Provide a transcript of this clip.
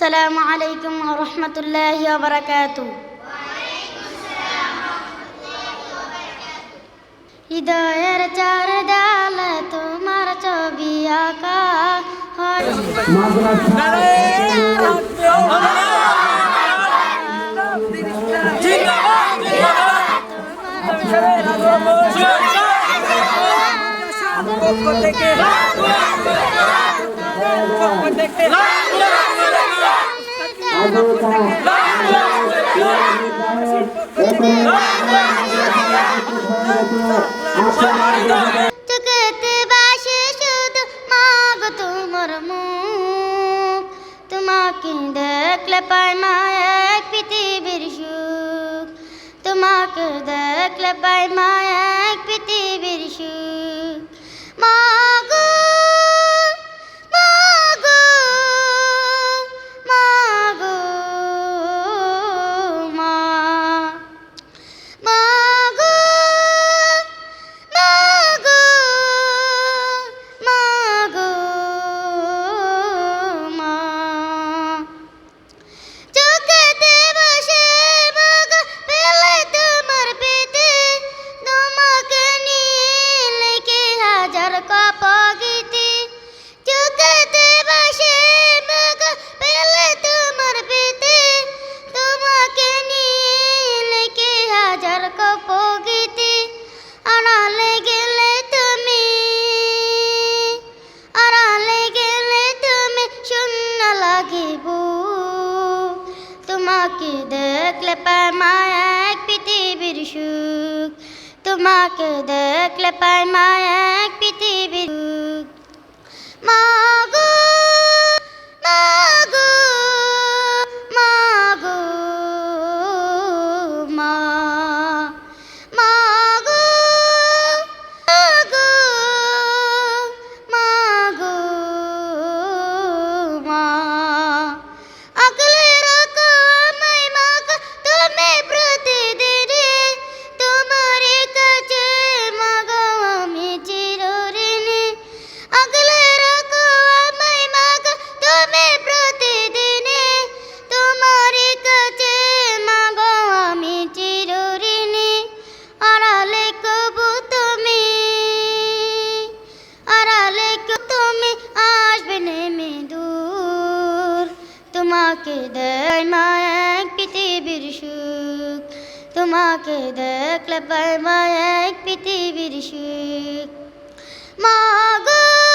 السلام عليكم ورحمة الله وبركاته হৃদয়ের চার ডাল তোমার ছবি আঁকা হয় পক্ষ থেকে থেকে চোখেতে বাসে শুধু মাগ তোমার মুখ। তোমাকে দেখলে পাই মা এক পৃথিবীর সুখ। তোমাকে দেখলে পাই মা এক পৃথিবীর সুখ। মা এক পৃথিবীর সুখ। তোমাকে দেখলে পায় মা তোমাকে দেয় মা এক পৃথিবীর সুখ। তোমাকে দেখলে পায় মা এক পৃথিবীর সুখ। মাগো